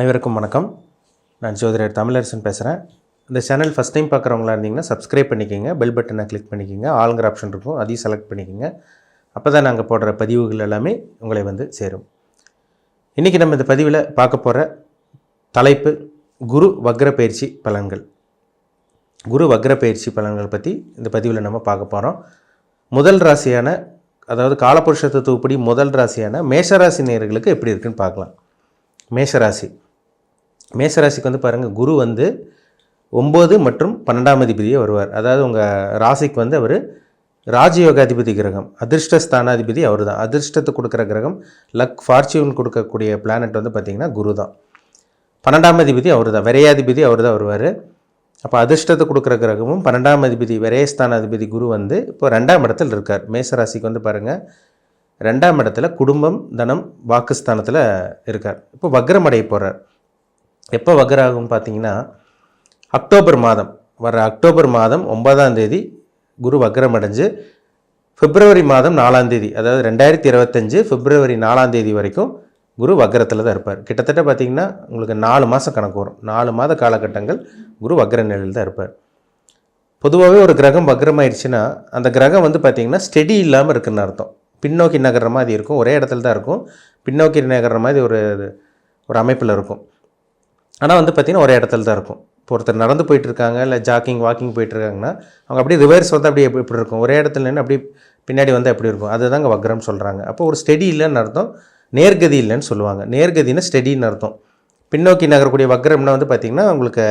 அனைவருக்கும் வணக்கம். நான் ஜோதிடர் தமிழரசன் பேசுகிறேன் இந்த சேனல் ஃபஸ்ட் டைம் பார்க்குறவங்களா இருந்தீங்கன்னா சப்ஸ்கிரைப் பண்ணிக்கோங்க பெல் பட்டனை கிளிக் பண்ணிக்கோங்க ஆளுங்கிற ஆப்ஷன் இருக்கும் அதையும் செலக்ட் பண்ணிக்கோங்க. அப்போ தான் நாங்கள் போடுற பதிவுகள் எல்லாமே உங்களை வந்து சேரும். இன்றைக்கி நம்ம இந்த பதிவில் பார்க்க போகிற தலைப்பு குரு வக்ர பயிற்சி பலன்கள். குரு வக்ர பயிற்சி பலன்கள் பற்றி இந்த பதிவில் நம்ம பார்க்க போகிறோம் முதல் ராசியான அதாவது காலபுருஷ தத்துவப்படி முதல் ராசியான மேஷராசி நேயர்களுக்கு எப்படி இருக்குன்னு பார்க்கலாம். மேஷராசி. மேசராசிக்கு வந்து பாருங்கள் குரு வந்து ஒம்பது மற்றும் பன்னெண்டாம் அதிபதியே வருவார். அதாவது உங்கள் ராசிக்கு வந்து அவர் ராஜயோகாதிபதி கிரகம் அதிர்ஷ்ட ஸ்தானாதிபதி அவர் தான் அதிர்ஷ்டத்தை கொடுக்குற கிரகம் லக் ஃபார்ச்சூன் கொடுக்கக்கூடிய பிளானட் வந்து பார்த்திங்கன்னா குரு தான் பன்னெண்டாம் அதிபதி அவர் தான் விரையாதிபதி அவர் தான் வருவார். அப்போ அதிர்ஷ்டத்தை கொடுக்குற கிரகமும் பன்னெண்டாம் அதிபதி விரயஸ்தானாதிபதி குரு வந்து இப்போ ரெண்டாம் இடத்துல இருக்கார். மேசராசிக்கு வந்து பாருங்கள் ரெண்டாம் இடத்துல குடும்பம் தனம் வாக்குஸ்தானத்தில் இருக்கார். இப்போ வக்ரமடைய போகிறார் எப்போ வக்கராகும் பார்த்தீங்கன்னா அக்டோபர் மாதம் வர அக்டோபர் மாதம் ஒன்பதாம் தேதி குரு வக்ரம் அடைஞ்சு பிப்ரவரி மாதம் நாலாம் தேதி அதாவது ரெண்டாயிரத்தி இருபத்தஞ்சு பிப்ரவரி நாலாம் தேதி வரைக்கும் குரு வக்ரத்தில் தான் இருப்பார். கிட்டத்தட்ட பார்த்தீங்கன்னா உங்களுக்கு நாலு மாதம் கணக்கு வரும். நாலு மாத காலகட்டங்கள் குரு வக்ர நிலையில் தான் இருப்பார். பொதுவாகவே ஒரு கிரகம் வக்ரமாயிடுச்சுன்னா அந்த கிரகம் வந்து பார்த்திங்கன்னா ஸ்டெடி இல்லாமல் இருக்குன்னு அர்த்தம். பின்னோக்கி நகர்ற மாதிரி இருக்கும். ஒரே இடத்துல தான் இருக்கும். பின்னோக்கி நகர்ற மாதிரி ஒரு ஒரு அமைப்பில் இருக்கும். ஆனால் வந்து பார்த்திங்கன்னா ஒரே இடத்துல தான் இருக்கும். இப்போ ஒருத்தர் நடந்து போயிட்டு இருக்காங்க இல்லை ஜாக்கிங் வாக்கிங் போயிட்டுருக்காங்கன்னா அவங்க அப்படியே ரிவர்ஸ் வந்து அப்படியே எப்படி இப்படி இருக்கும். ஒரே இடத்துல நின்று அப்படியே பின்னாடி வந்து எப்படி இருக்கும். அதுதாங்க வக்ரம் சொல்கிறாங்க அப்போ ஒரு ஸ்டெடி இல்லைன்னு அர்த்தம் நேர்கதி இல்லைன்னு சொல்லுவாங்க. நேர்கதினா ஸ்டெடின்னு அர்த்தம். பின்னோக்கி நகரக்கூடிய வக்ரம்னா வந்து பார்த்திங்கன்னா உங்களுக்கு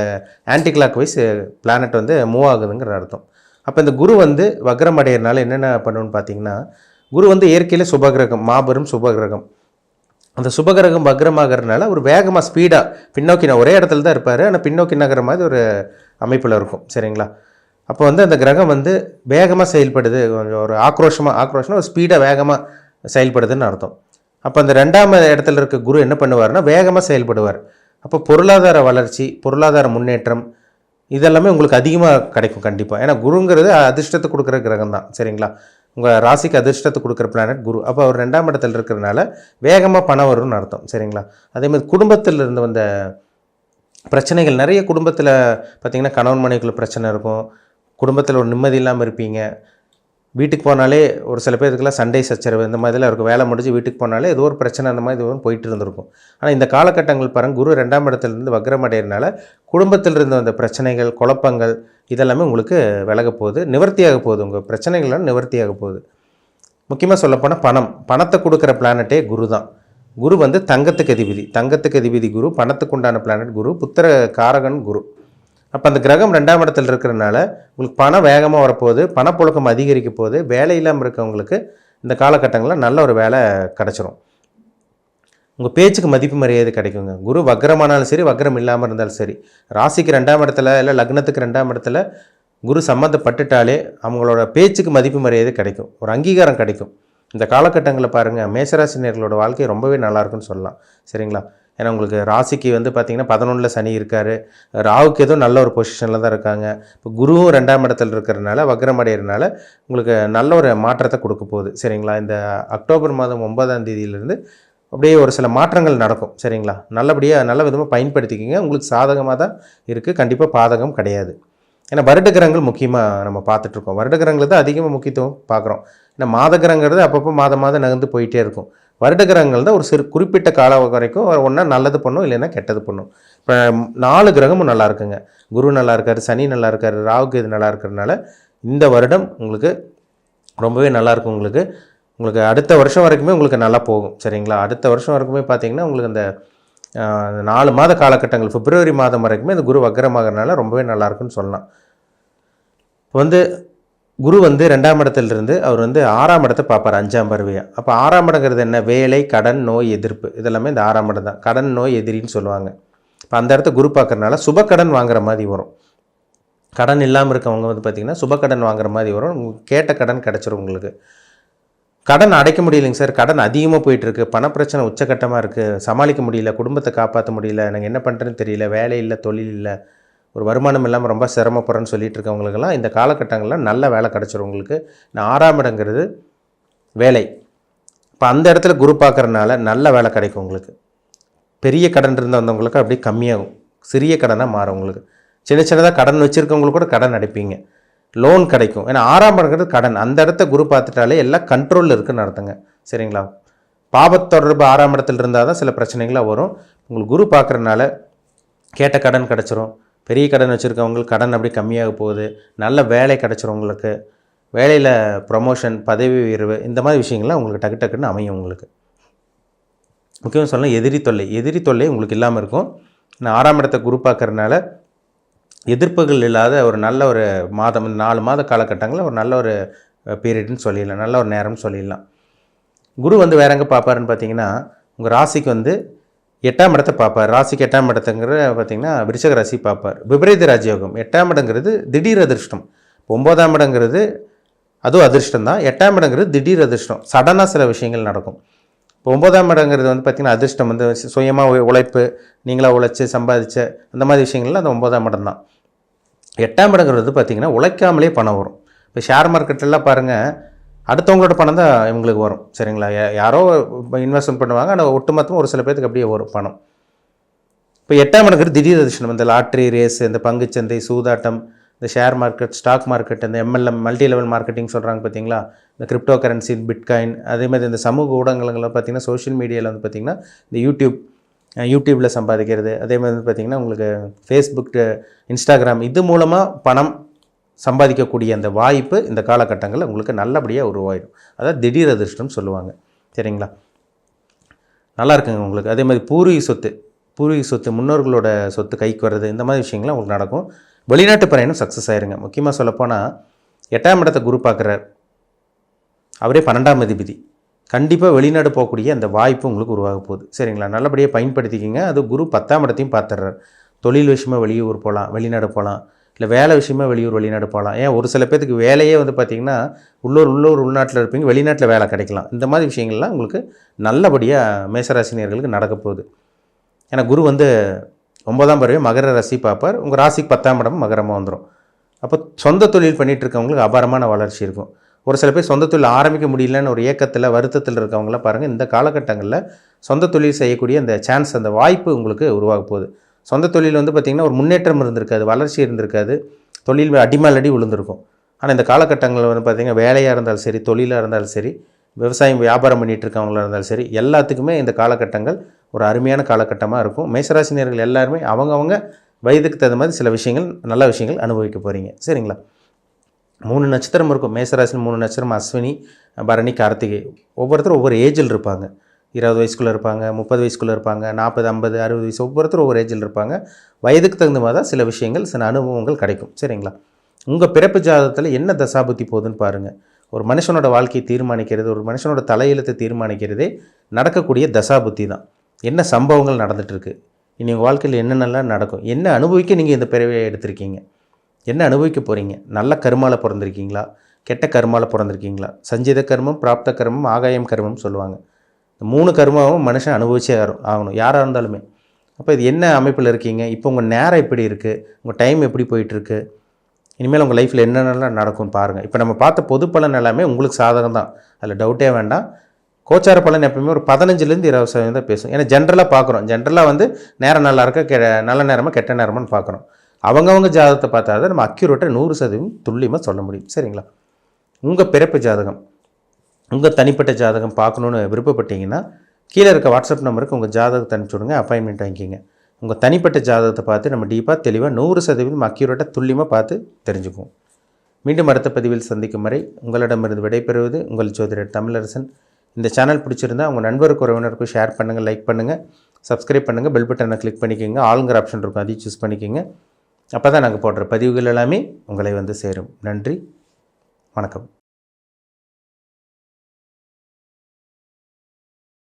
ஆன்டி கிளாக் வைஸ் பிளானட் வந்து மூவ் ஆகுதுங்கிற அர்த்தம். அப்போ இந்த குரு வந்து வக்ரம் அடையிறனால என்னென்ன பண்ணுன்னு பார்த்தீங்கன்னா குரு வந்து இயற்கையில் சுபகிரகம் மாபெரும் சுபகிரகம் அந்த சுபகிரகம் வக்ரமாகறதுனால ஒரு வேகமாக ஸ்பீடாக பின்னோக்கி நான் ஒரே இடத்துல தான் இருப்பார். ஆனால் பின்னோக்கி நகர மாதிரி ஒரு அமைப்பில் இருக்கும். சரிங்களா? அப்போ வந்து அந்த கிரகம் வந்து வேகமாக செயல்படுது. கொஞ்சம் ஒரு ஆக்ரோஷமாக ஆக்ரோஷமாக ஒரு ஸ்பீடாக வேகமாக செயல்படுதுன்னு அர்த்தம். அப்போ அந்த ரெண்டாம் இடத்துல இருக்க குரு என்ன பண்ணுவார்னா வேகமாக செயல்படுவார். அப்போ பொருளாதார வளர்ச்சி பொருளாதார முன்னேற்றம் இதெல்லாமே உங்களுக்கு அதிகமாக கிடைக்கும் கண்டிப்பாக ஏன்னா குருங்கிறது அதிர்ஷ்டத்தை கொடுக்குற கிரகம் தான் சரிங்களா? உங்கள் ராசிக்கு அதிர்ஷ்டத்தை கொடுக்குற பிளானட் குரு. அப்போ அவர் ரெண்டாம் இடத்துல இருக்கிறனால வேகமாக பணம் வரும்னு அர்த்தம். சரிங்களா? அதே மாதிரி குடும்பத்தில் இருந்து வந்த பிரச்சனைகள் நிறைய குடும்பத்தில் பார்த்திங்கன்னா கணவன் மனைவிக்குள்ள பிரச்சனை இருக்கும். குடும்பத்தில் ஒரு நிம்மதி இல்லாமல் இருப்பீங்க. வீட்டுக்கு போனாலே ஒரு சில பேருக்குலாம் சண்டை சச்சரவு இந்த மாதிரிலாம் இருக்கும். வேலை முடிஞ்சு வீட்டுக்கு போனாலே ஏதோ ஒரு பிரச்சனை அந்த மாதிரி இதுவும் போயிட்டு இருந்திருக்கும். ஆனால் இந்த காலகட்டங்கள் பாருங்க குரு ரெண்டாம் இடத்துலேருந்து வக்ரம் அடையிறனால குடும்பத்தில் இருந்த அந்த பிரச்சனைகள் குழப்பங்கள் இதெல்லாமே உங்களுக்கு விலக போகுது நிவர்த்தியாக போகுது. உங்கள் பிரச்சனைகள்லாம் நிவர்த்தியாக போகுது. முக்கியமாக சொல்லப்போனால் பணம். பணத்தை கொடுக்குற பிளானட்டே குரு தான். குரு வந்து தங்கத்துக்கு அதிபதி. தங்கத்துக்கு அதிபதி குரு பணத்துக்கு உண்டான பிளானட் குரு புத்திர காரகன் குரு. அப்போ அந்த கிரகம் ரெண்டாம் இடத்துல இருக்கிறனால உங்களுக்கு பணம் வேகமாக வரப்போகுது பணப்புழக்கம் அதிகரிக்க போகுது வேலை இல்லாமல் இருக்கவங்களுக்கு இந்த காலகட்டங்களில் நல்ல ஒரு வேலை கிடச்சிரும். உங்கள் பேச்சுக்கு மதிப்பு மரியாதை கிடைக்குங்க. குரு வக்ரமானாலும் சரி வக்ரம் இல்லாமல் இருந்தாலும் சரி ராசிக்கு ரெண்டாம் இடத்துல இல்லை லக்னத்துக்கு ரெண்டாம் இடத்துல குரு சம்மந்தப்பட்டுட்டாலே அவங்களோட பேச்சுக்கு மதிப்பு மரியாதை கிடைக்கும். ஒரு அங்கீகாரம் கிடைக்கும். இந்த காலகட்டங்களில் பாருங்கள் மேசராசினியர்களோட வாழ்க்கை ரொம்பவே நல்லாயிருக்குன்னு சொல்லலாம். சரிங்களா? ஏன்னா உங்களுக்கு ராசிக்கு வந்து பார்த்திங்கன்னா பதினொன்றில் சனி இருக்கார். ராவுக்கு ஏதோ நல்ல ஒரு பொசிஷனில் தான் இருக்காங்க. இப்போ குருவும் ரெண்டாம் இடத்துல இருக்கிறனால வக்ரம் உங்களுக்கு நல்ல ஒரு மாற்றத்தை கொடுக்க போகுது. சரிங்களா? இந்த அக்டோபர் மாதம் ஒன்பதாம் தேதியிலேருந்து அப்படியே ஒரு சில மாற்றங்கள் நடக்கும். சரிங்களா? நல்லபடியாக நல்ல விதமாக பயன்படுத்திக்கிங்க. உங்களுக்கு சாதகமாக தான் இருக்குது கண்டிப்பாக பாதகம் கிடையாது. ஏன்னா வருடகிரகங்கள் முக்கியமாக நம்ம பார்த்துட்ருக்கோம் வருடகிரகங்கள் தான் அதிகமாக முக்கியத்துவம் பார்க்குறோம். ஏன்னா மாத கிரகங்கிறது அப்பப்போ மாதம் மாதம் நகர்ந்து போயிட்டே இருக்கும். வருடகிரகங்கள் தான் ஒரு சிறு குறிப்பிட்ட கால வரைக்கும் ஒன்றா நல்லது பண்ணும் இல்லைன்னா கெட்டது பண்ணும். இப்போ நாலு கிரகமும் நல்லா இருக்குங்க. குரு நல்லா இருக்காரு சனி நல்லா இருக்காரு ராவுக்கு இது நல்லா இருக்கிறதுனால இந்த வருடம் உங்களுக்கு ரொம்பவே நல்லாயிருக்கும் உங்களுக்கு உங்களுக்கு அடுத்த வருஷம் வரைக்குமே உங்களுக்கு நல்லா போகும் சரிங்களா? அடுத்த வருஷம் வரைக்குமே பார்த்தீங்கன்னா உங்களுக்கு அந்த நாலு மாத காலகட்டங்கள் பிப்ரவரி மாதம் வரைக்குமே இந்த குரு வக்ரமாகறனால ரொம்பவே நல்லாயிருக்குன்னு சொல்லலாம். இப்போ வந்து குரு வந்து ரெண்டாம் இடத்துலேருந்து அவர் வந்து ஆறாம் இடத்தை பார்ப்பார் அஞ்சாம் பருவையாக அப்போ ஆறாம் இடங்கிறது என்ன? வேலை கடன் நோய் எதிர்ப்பு. இதெல்லாமே இந்த ஆறாம் இடம் தான். கடன் நோய் எதிரின்னு சொல்லுவாங்க. இப்போ அந்த இடத்த குரு பார்க்குறனால சுப கடன் வாங்குற மாதிரி வரும். கடன் இல்லாமல் இருக்கவங்க வந்து பார்த்திங்கன்னா சுப கடன் வாங்குற மாதிரி வரும். உங்களுக்கு கேட்ட கடன் கிடச்சிரும் உங்களுக்கு. கடன் அடைக்க முடியலைங்க சார். கடன் அதிகமாக போயிட்டுருக்கு. பணப்பிரச்சனை உச்சக்கட்டமாக இருக்குது சமாளிக்க முடியல. குடும்பத்தை காப்பாற்ற முடியல. எனக்கு என்ன பண்ணுறேன்னு தெரியல. வேலை இல்லை தொழில் இல்லை. ஒரு வருமானம் இல்லாமல் ரொம்ப சிரமப்படுறேன்னு சொல்லிட்டு இருக்கவங்களுக்கெல்லாம் இந்த காலகட்டங்களில் நல்ல வேலை கிடச்சிரும் உங்களுக்கு. நான் ஆறாம் இடங்கிறது வேலை. இப்போ அந்த இடத்துல குரு பார்க்குறதுனால நல்ல வேலை கிடைக்கும் உங்களுக்கு. பெரிய கடன் இருந்து வந்தவங்களுக்கு அப்படியே கம்மியாகும். சிறிய கடனாக மாறும் உங்களுக்கு. சின்ன சின்னதாக கடன் வச்சுருக்கவங்களுக்கு கூட கடன் அடைப்பீங்க. லோன் கிடைக்கும். ஏன்னா ஆறாம் இடங்கிறது கடன். அந்த இடத்த குரு பார்த்துட்டாலே எல்லாம் கண்ட்ரோலில் இருக்குன்னு நடத்துங்க சரிங்களா? பாபத் தொடர்பு ஆறாம் இடத்துல இருந்தால் தான் சில பிரச்சனைகளாக வரும். உங்களுக்கு குரு பார்க்குறனால கேட்ட கடன் கிடச்சிரும். பெரிய கடன் வச்சுருக்கவங்களுக்கு கடன் அப்படி கம்மியாக போகுது. நல்ல வேலை கிடச்சிரும் வேலையில் ப்ரொமோஷன் பதவி உயர்வு இந்த மாதிரி விஷயங்கள்லாம் உங்களுக்கு டக்கு டக்குன்னு அமையும் உங்களுக்கு. முக்கியமாக சொல்லலாம் எதிரி தொல்லை. எதிரி தொல்லை உங்களுக்கு இல்லாமல் இருக்கும். நான் ஆறாம் இடத்தை குரு எதிர்ப்புகள் இல்லாத ஒரு நல்ல ஒரு மாதம் நாலு மாத காலகட்டங்களில் ஒரு நல்ல ஒரு பீரியட்னு சொல்லிடலாம். நல்ல ஒரு நேரம்னு சொல்லிடலாம். குரு வந்து வேற எங்கே பார்ப்பாருன்னு பார்த்தீங்கன்னா உங்கள் ராசிக்கு வந்து எட்டாம் இடத்தை பார்ப்பார். ராசிக்கு எட்டாம் இடத்துங்கிற பார்த்தீங்கன்னா விருச்சக ராசி பார்ப்பார். விபரீத ராஜயோகம். எட்டாம் இடங்கிறது திடீர் அதிர்ஷ்டம். ஒம்பதாம் இடங்கிறது அதுவும் அதிர்ஷ்டம் தான். எட்டாம் இடங்கிறது திடீர் அதிர்ஷ்டம். சடனாக சில விஷயங்கள் நடக்கும். இப்போ ஒம்பதாம் இடங்கிறது வந்து பார்த்திங்கன்னா அதிர்ஷ்டம் வந்து சுயமாக உழைப்பு நீங்களாக உழைச்சி சம்பாதிச்ச அந்த மாதிரி விஷயங்கள்லாம் அந்த ஒன்பதாம் இடம் தான். எட்டாம் இடங்கிறது பார்த்திங்கன்னா உழைக்காமலே பணம் வரும். இப்போ ஷேர் மார்க்கெட்லாம் பாருங்கள் அடுத்தவங்களோட பணம் தான் இவங்களுக்கு வரும் சரிங்களா? யாரோ இன்வெஸ்ட்மெண்ட் பண்ணுவாங்க ஆனால் ஒட்டுமொத்தமாக ஒரு சில பேர்த்துக்கு அப்படியே வரும் பணம். இப்போ எட்டாம் இடங்கிறது திடீர் அதிர்ஷ்டம். இந்த லாட்ரி ரேஸ் இந்த பங்குச்சந்தை சூதாட்டம் இந்த ஷேர் மார்க்கெட் ஸ்டாக் மார்க்கெட் இந்த எம்எல்எம் மல்டி லெவல் மார்க்கெட்டிங் சொல்கிறாங்க பார்த்தீங்களா இந்த கிரிப்டோ கரன்சி பிட்காயின் அதே மாதிரி இந்த சமூக ஊடகங்களில் பார்த்தீங்கன்னா சோஷியல் மீடியாவில் வந்து பார்த்திங்கன்னா இந்த யூடியூப் யூடியூப்பில் சம்பாதிக்கிறது அதே மாதிரி வந்து பார்த்திங்கன்னா உங்களுக்கு ஃபேஸ்புக் இன்ஸ்டாகிராம் இது மூலமாக பணம் சம்பாதிக்கக்கூடிய அந்த வாய்ப்பு இந்த காலகட்டங்களில் உங்களுக்கு நல்லபடியாக உருவாயிடும். அதாவது திடீர் அதிர்ஷ்டம் சொல்லுவாங்க. சரிங்களா? நல்லா இருக்குங்க உங்களுக்கு. அதே மாதிரி பூர்வீக சொத்து. பூர்வீக சொத்து முன்னோர்களோட சொத்து கைக்கு வர்றது இந்த மாதிரி விஷயங்கள்லாம் உங்களுக்கு நடக்கும். வெளிநாட்டு பயணம் சக்ஸஸ் ஆயிருங்க. முக்கியமாக சொல்லப்போனால் எட்டாம் இடத்தை குரு பார்க்குறார். அவரே பன்னெண்டாம் அதிபதி. கண்டிப்பாக வெளிநாடு போகக்கூடிய அந்த வாய்ப்பு உங்களுக்கு உருவாக போகுது. சரிங்களா? நல்லபடியாக பயன்படுத்திக்கிங்க. அது குரு பத்தாம் இடத்தையும் பார்த்துட்றார். தொழில் விஷயமாக வெளியூர் போகலாம் வெளிநாடு போகலாம் இல்லை வேலை விஷயமா வெளியூர் வெளிநாடு போகலாம். ஏன்? ஒரு சில பேர்த்துக்கு வேலையே வந்து பார்த்திங்கன்னா உள்ளூர் உள்ளூர் உள்நாட்டில் இருப்பீங்க வெளிநாட்டில் வேலை கிடைக்கலாம். இந்த மாதிரி விஷயங்கள்லாம் உங்களுக்கு நல்லபடியாக மேசராசினியர்களுக்கு நடக்க போகுது. ஏன்னா குரு வந்து ஒன்பதாம் பறவை மகர ராசி பார்ப்பார். உங்கள் ராசிக்கு பத்தாம் இடம் மகரமாக வந்துடும் அப்போ சொந்த தொழில் பண்ணிட்டு இருக்கவங்களுக்கு அபாரமான வளர்ச்சி இருக்கும். ஒரு சில பேர் சொந்த தொழில் ஆரம்பிக்க முடியலன்னு ஒரு ஏக்கத்தில் வருத்தத்தில் இருக்கவங்களாம் பாருங்கள் இந்த காலகட்டங்களில் சொந்த தொழில் செய்யக்கூடிய அந்த சான்ஸ் அந்த வாய்ப்பு உங்களுக்கு உருவாக போகுது. சொந்த தொழில் வந்து பார்த்திங்கன்னா ஒரு முன்னேற்றம் இருந்திருக்காது வளர்ச்சி இருந்திருக்காது தொழில் அடிமலடி அடி விழுந்திருக்கும். ஆனால் இந்த காலகட்டங்களில் வந்து பார்த்திங்கன்னா வேலையாக இருந்தாலும் சரி தொழிலாக இருந்தாலும் சரி விவசாயம் வியாபாரம் பண்ணிகிட்டு இருக்கவங்களா இருந்தாலும் சரி எல்லாத்துக்குமே இந்த காலகட்டங்கள் ஒரு அருமையான காலகட்டமாக இருக்கும். மேசராசினியர்கள் எல்லாருமே அவங்கவுங்க வயதுக்கு தகுந்த மாதிரி சில விஷயங்கள் நல்ல விஷயங்கள் அனுபவிக்க போகிறீங்க சரிங்களா? மூணு நட்சத்திரம் இருக்கும். மேசராசியில் மூணு நட்சத்திரம் அஸ்வினி பரணி கார்த்திகை. ஒவ்வொருத்தரும் ஒவ்வொரு ஏஜில் இருப்பாங்க. இருபது வயசுக்குள்ளே இருப்பாங்க முப்பது வயசுக்குள்ளே இருப்பாங்க நாற்பது ஐம்பது அறுபது வயசு ஒவ்வொருத்தரும் ஒவ்வொரு ஏஜில் இருப்பாங்க. வயதுக்கு தகுந்த மாதிரி தான் சில விஷயங்கள் சில அனுபவங்கள் கிடைக்கும். சரிங்களா? உங்கள் பிறப்பு ஜாதகத்தில் என்ன தசாபுத்தி போகுதுன்னு பாருங்கள் ஒரு மனுஷனோட வாழ்க்கையை தீர்மானிக்கிறது ஒரு மனுஷனோட தலையெழுத்தை தீர்மானிக்கிறதே நடக்கக்கூடிய தசாபுத்தி தான். என்ன சம்பவங்கள் நடந்துகிட்ருக்கு இனி உங்கள் வாழ்க்கையில் என்னென்னலாம் நடக்கும்? என்ன அனுபவிக்க நீங்கள் இந்த பிறவியை எடுத்திருக்கீங்க? என்ன அனுபவிக்க போகிறீங்க நல்ல கருமால பிறந்திருக்கீங்களா? கெட்ட கருமால பிறந்திருக்கீங்களா? சஞ்சித கர்மம் பிராப்த கர்மம் ஆகாயம் கர்மம் சொல்லுவாங்க. இந்த மூணு கர்மாவும் மனுஷன் அனுபவிச்சே ஆகணும். யாராக இருந்தாலுமே. அப்போ இது என்ன அமைப்பில் இருக்கீங்க? இப்போ உங்கள் நேரம் எப்படி இருக்குது உங்கள் டைம் எப்படி போயிட்டுருக்கு? இனிமேல் உங்கள் லைஃப்பில் என்னென்னலாம் நடக்கும்னு பாருங்கள் இப்போ நம்ம பார்த்த பொது பலன் எல்லாமே உங்களுக்கு சாதகம் தான். அதில் டவுட்டே வேண்டாம். கோச்சார பலன் எப்பவுமே ஒரு பதினஞ்சுலேருந்து இருபது சதவீதம் தான் பேசும். ஏன்னா ஜென்ரலாக பார்க்குறோம். ஜென்ரலாக வந்து நேரம் நல்லா இருக்க கெ நல்ல நேரமாக கெட்ட நேரமானு பார்க்குறோம். அவங்கவுங்க ஜாதகத்தை பார்த்தா தான் நம்ம அக்யூரேட்டாக நூறு சதவீதம் துல்லியமாக சொல்ல முடியும். சரிங்களா? உங்கள் பிறப்பு ஜாதகம். உங்கள் தனிப்பட்ட ஜாதகம் பார்க்கணுன்னு விருப்பப்பட்டீங்கன்னா கீழே இருக்க வாட்ஸ்அப் நம்பருக்கு உங்கள் ஜாதகத்தை அனுப்பிச்சி விடுங்க அப்பாயின்மெண்ட் வாங்கிக்கிங்க. உங்கள் தனிப்பட்ட ஜாதகத்தை பார்த்து நம்ம டீப்பாக தெளிவாக நூறு சதவீதம் அக்யூரேட்டாக துல்லியமாக பார்த்து தெரிஞ்சுக்குவோம். மீண்டும் அடுத்த பதிவில் சந்திக்கும் வரை உங்களிடமிருந்து விடைபெறுவது உங்கள் ஜோதிடர் தமிழரசன். இந்த சேனல் பிடிச்சிருந்தா உங்கள் நண்பருக்கு உறவினருக்கும் ஷேர் பண்ணுங்கள் லைக் பண்ணுங்கள் சப்ஸ்கிரைப் பண்ணுங்கள் பெல் பட்டனை கிளிக் பண்ணிக்கோங்க ஆளுங்கிற ஆப்ஷன் இருக்கும் அதையும் சூஸ் பண்ணிக்கோங்க. அப்போ தான் நாங்கள் போடுற பதிவுகள் எல்லாமே உங்களை வந்து சேரும். நன்றி வணக்கம்.